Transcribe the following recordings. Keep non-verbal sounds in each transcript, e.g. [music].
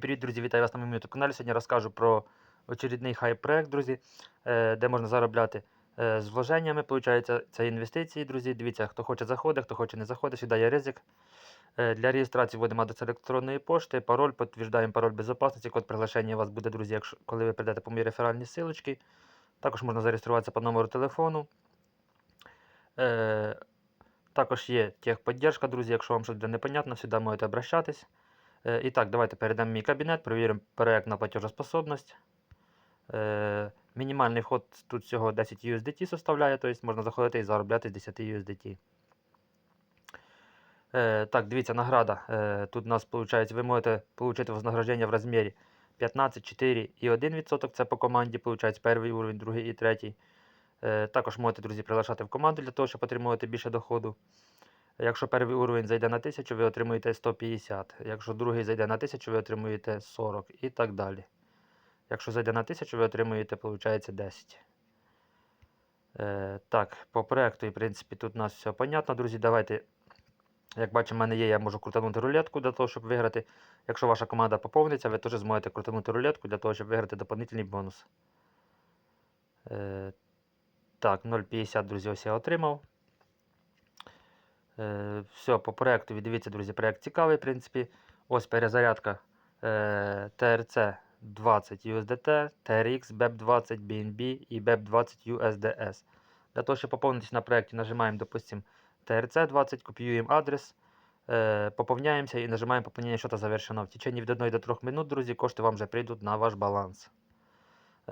Привіт, друзі! Вітаю вас на моєму youtube каналі. Сьогодні розкажу про очередний хайп-проект, друзі, е, де можна заробляти е, з вложеннями. Получається, це інвестиції, друзі. Дивіться, хто хоче заходить, хто хоче не заходить, сюди є ризик. Е, Для реєстрації вводимо адрес електронної пошти, пароль, підтверждаємо пароль безпечності, код приглашення у вас буде, друзі, якщо, коли ви прийдете по моїй реферальній силочці. Також можна зареєструватися по номеру телефону. Також є техподдержка, друзі, якщо вам щось буде непонятно, сюди можете обращатись. Е, І так, давайте перейдемо в мій кабінет, перевіримо проект на платежоспособність. Е, Мінімальний вход тут всього 10 USDT составляє, тобто можна заходити і заробляти з 10 USDT. Е, Так, дивіться, награда. Тут у нас виходить, ви можете отримати вознаграждення в розмірі 15, 4 і 1%. Це по команді, виходить, перший уровень, другий і третій. Також можете, друзі, приглашати в команду для того, щоб отримувати більше доходу. Якщо перший уровень зайде на 1000, ви отримуєте 150. Якщо другий зайде на 1000, ви отримуєте 40 і так далі. Якщо зайде на 1000, ви отримуєте, виходить, 10. Е, так, по проекту, в принципі, тут у нас все понятно, друзі. Давайте, як бачимо, в мене є, я можу крутанути рулетку для того, щоб виграти. Якщо ваша команда поповниться, ви теж зможете крутанути рулетку для того, щоб виграти доповнительний бонус. Е, так, 0,50, друзі, ось я отримав. Е, все, по проекту, дивіться, друзі, проект цікавий, в принципі. Ось перезарядка TRC 20 USDT, TRX, BEP20 BNB і BEP20 USDS. Для того, щоб поповнитися на проєкті, нажимаємо, допустим, TRC 20, копіюємо адрес, е, поповняємося і нажимаємо поповнення що-то завершено. В течение від 1 до 3 минут, друзі, кошти вам вже прийдуть на ваш баланс.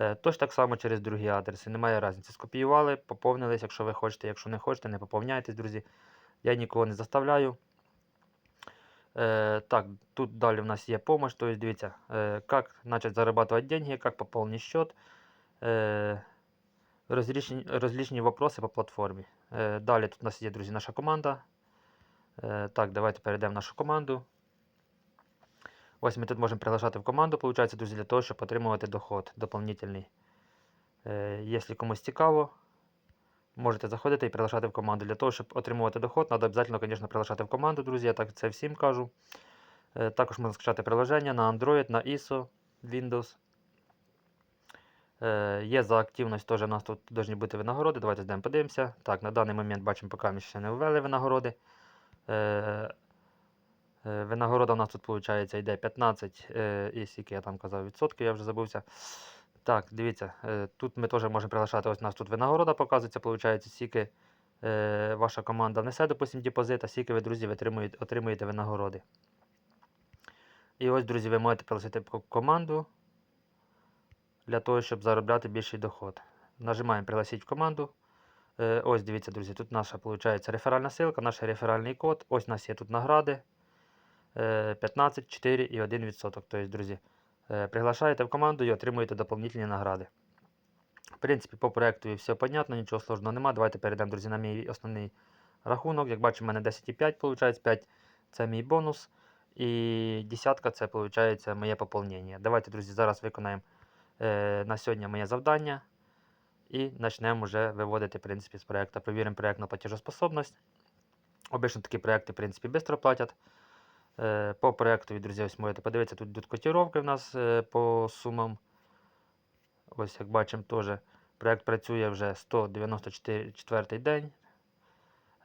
Е, так само через другі адреси. Немає різниці. Скопіювали, поповнились, якщо ви хочете, якщо не хочете, не поповняйтесь, друзі. Я нікого не заставляю. Э, так, тут далі в нас є помощь. То есть, дивіться, э, как начать зарабатывать деньги, как пополнить счет. Э, различні, различні вопроси по платформі. Э, далі тут у нас є, друзі, наша команда. Э, так, давайте перейдемо в нашу команду. Ось ми тут можемо приглашати в команду, виходить, друзі, для того, щоб отримувати доход дополнительний. Е, Якщо комусь цікаво, можете заходити і приглашати в команду. Для того, щоб отримувати доход, треба обов'язково, звісно, приглашати в команду, друзі. Я так це всім кажу. Е, Також можна скачати приложення на Android, на ISO, Windows. Е, Є за активність теж у нас тут повинні бути винагороди. Давайте здемо подивимося. Так, на даний момент бачимо, поки ми ще не ввели винагороди. Е, Винагорода у нас тут виходить йде 15, е, і скільки я там казав відсотків, я вже забувся. Так, дивіться, е, тут ми теж можемо приглашати. Ось у нас тут винагорода показується, виходить, скільки е, ваша команда внесе, допустим, депозит, а скільки ви, друзі, ви отримуєте, винагороди. І ось, друзі, ви можете пригласити команду для того, щоб заробляти більший доход. Нажимаємо пригласити в команду. Е, ось дивіться, друзі, тут наша виходить реферальна ссылка, наш реферальний код. Ось у нас є тут награди. Е, 15, 4 і 1%. Тобто, друзі, приглашаєте в команду і отримуєте доповнительні награди. В принципі, по проекту все понятно, нічого сложного немає. Давайте перейдемо, друзі, на мій основний рахунок. Як бачимо, в мене 10,5 виходить, 5 це мій бонус. І десятка це виходить моє поповнення. Давайте, друзі, зараз виконаємо е, на сьогодні моє завдання. І почнемо вже виводити в принципі, з проекту. Провіримо проект на платежоспособність. Обично такі проекти, в принципі, швидко платять. Е, По проекту, друзі, ось можете подивитися, тут йдуть котировки в нас е, по сумам. Ось, як бачимо, теж проект працює вже 194 день.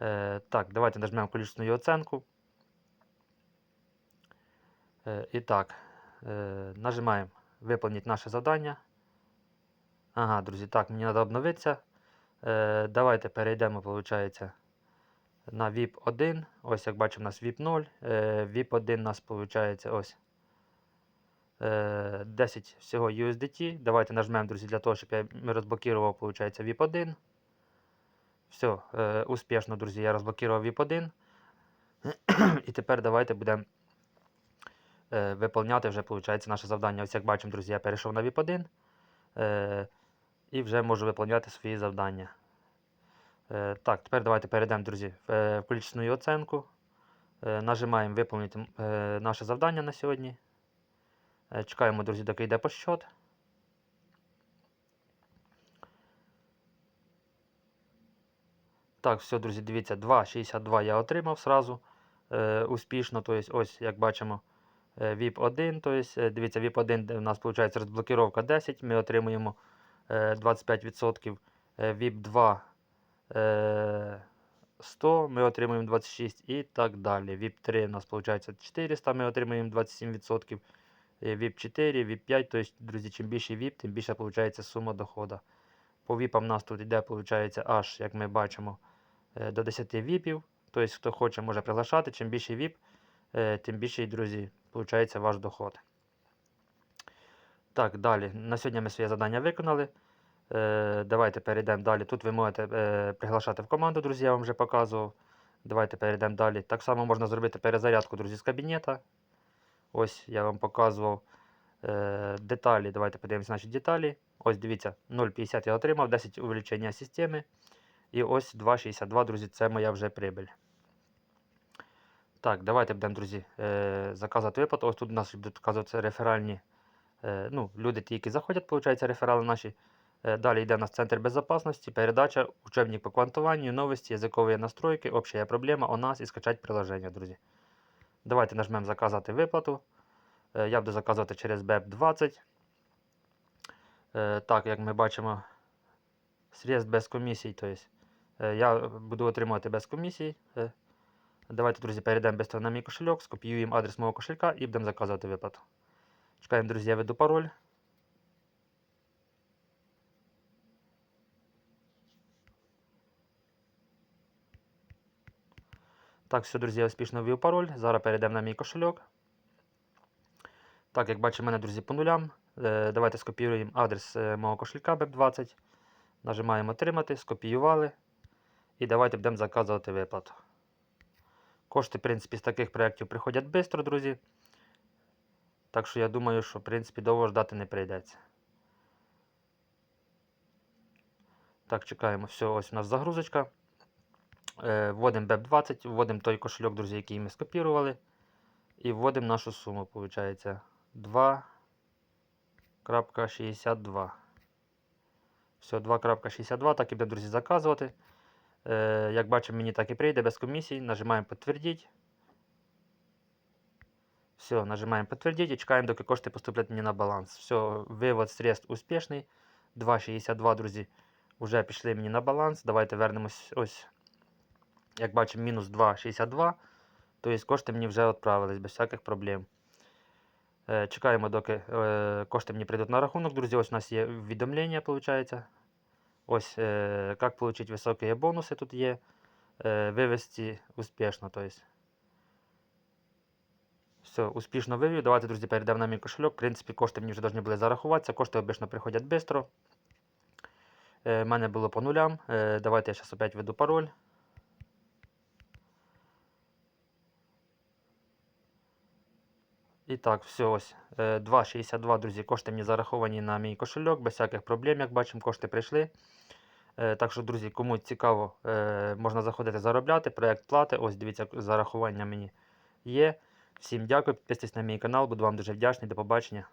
Е, Так, давайте нажмемо количественну оценку. І так, нажимаємо виповнити наше завдання. Ага, друзі, так, мені треба обновитися. Давайте перейдемо, виходить, на VIP 1. Ось, як бачимо, у нас VIP 0. Е, VIP 1 у нас виходить ось. е, 10 всього USDT. Давайте нажмемо, друзі, для того, щоб я розблокував, виходить, VIP 1. Все, е, успішно, друзі, я розблокував VIP 1. [clears throat] І тепер давайте будемо е, виповняти вже, виходить, наше завдання. Ось як бачимо, друзі, я перейшов на VIP 1 е, і вже можу виповняти свої завдання. Е, так, тепер давайте перейдемо, друзі, в, е, количественну оценку. Е, нажимаємо виповнити наше завдання на сьогодні. Чекаємо, друзі, доки йде по счет. Так, все, друзі, дивіться, 2,62 я отримав сразу е, успішно. Тобто, ось, як бачимо, VIP 1, то есть, е, дивіться, VIP 1 у нас виходить розблокировка 10, ми отримуємо е, 25%. Е, VIP 2 е, 100, ми отримуємо 26 і так далі. VIP 3 у нас виходить 400, ми отримуємо 27%. Е, VIP 4, VIP 5, тобто, друзі, чим більше VIP, тим більше виходить сума доходу. По VIP у нас тут йде, виходить, аж, як ми бачимо, е, до 10 VIP. Тобто, хто хоче, може приглашати. Чим більше VIP, е, тим більше, друзі, виходить ваш доход. Так, далі. На сьогодні ми своє завдання виконали. Е, давайте перейдемо далі. Тут ви можете е, приглашати в команду, друзі, я вам вже показував. Давайте перейдемо далі. Так само можна зробити перезарядку, друзі, з кабінета. Ось я вам показував е, деталі. Давайте подивимося наші деталі. Ось дивіться, 0,50 я отримав, 10 увеличення системи. І ось 2,62, друзі, це моя вже прибиль. Так, давайте будемо, друзі, заказувати виплату. Ось тут у нас будуть вказуватися реферальні. Ну, люди, ті, які заходять, виходить, реферали наші. Е, Далі йде у нас центр безопасности, передача, учебник по квантуванню, новості, язикові настройки, общая проблема о нас і скачать приложення, друзі. Давайте нажмемо заказати виплату. Е, Я буду заказувати через BEP20. Е, Так, як ми бачимо, средств без комісій. Тобто, е, я буду отримувати без комісій. Давайте, друзі, перейдемо швидко на мій кошельок, скопіюємо адрес мого кошелька і будемо заказувати виплату. Чекаємо, друзі, я веду пароль. Так, все, друзі, я успішно ввів пароль. Зараз перейдемо на мій кошельок. Так, як бачимо, мене, друзі, по нулям. Е, давайте скопіюємо адрес е, мого кошелька BEP20. Нажимаємо отримати, скопіювали. І давайте будемо заказувати виплату. Кошти, в принципі, з таких проєктів приходять швидко, друзі. Так що я думаю, що в принципі довго ждати не прийдеться. Так, чекаємо. Все, ось у нас загрузочка. Е, Вводимо BEP20, вводимо той кошельок, друзі, який ми скопірували. І вводимо нашу суму, виходить 2.62. Все, 2.62. Так і буде, друзі, заказувати. Е, як бачимо, мені так і прийде без комісій. Нажимаємо підтвердіть. Все, нажимаємо підтвердіть і чекаємо, доки кошти поступлять мені на баланс. Все, вивод средств успішний. 2,62, друзі, вже пішли мені на баланс. Давайте вернемось ось. Як бачимо, мінус 2,62. Тобто кошти мені вже відправились без всяких проблем. Е, чекаємо, доки е, кошти мені прийдуть на рахунок. Друзі, ось у нас є повідомлення, виходить. Ось, е, як отримати високі бонуси тут є. Вивести успішно. Тобто. Все, успішно вивів. Давайте, друзі, перейдемо на мій кошельок. В принципі, кошти мені вже повинні були зарахуватися. Кошти обично приходять швидко. У мене було по нулям. Давайте я зараз опять введу пароль. І так, все ось. е, 2,62, друзі, кошти мені зараховані на мій кошельок, без всяких проблем, як бачимо, кошти прийшли. Е, Так що, друзі, кому цікаво, е, можна заходити заробляти. Проект плати. Ось дивіться, зарахування мені є. Всім дякую, підписуйтесь на мій канал, буду вам дуже вдячний. До побачення.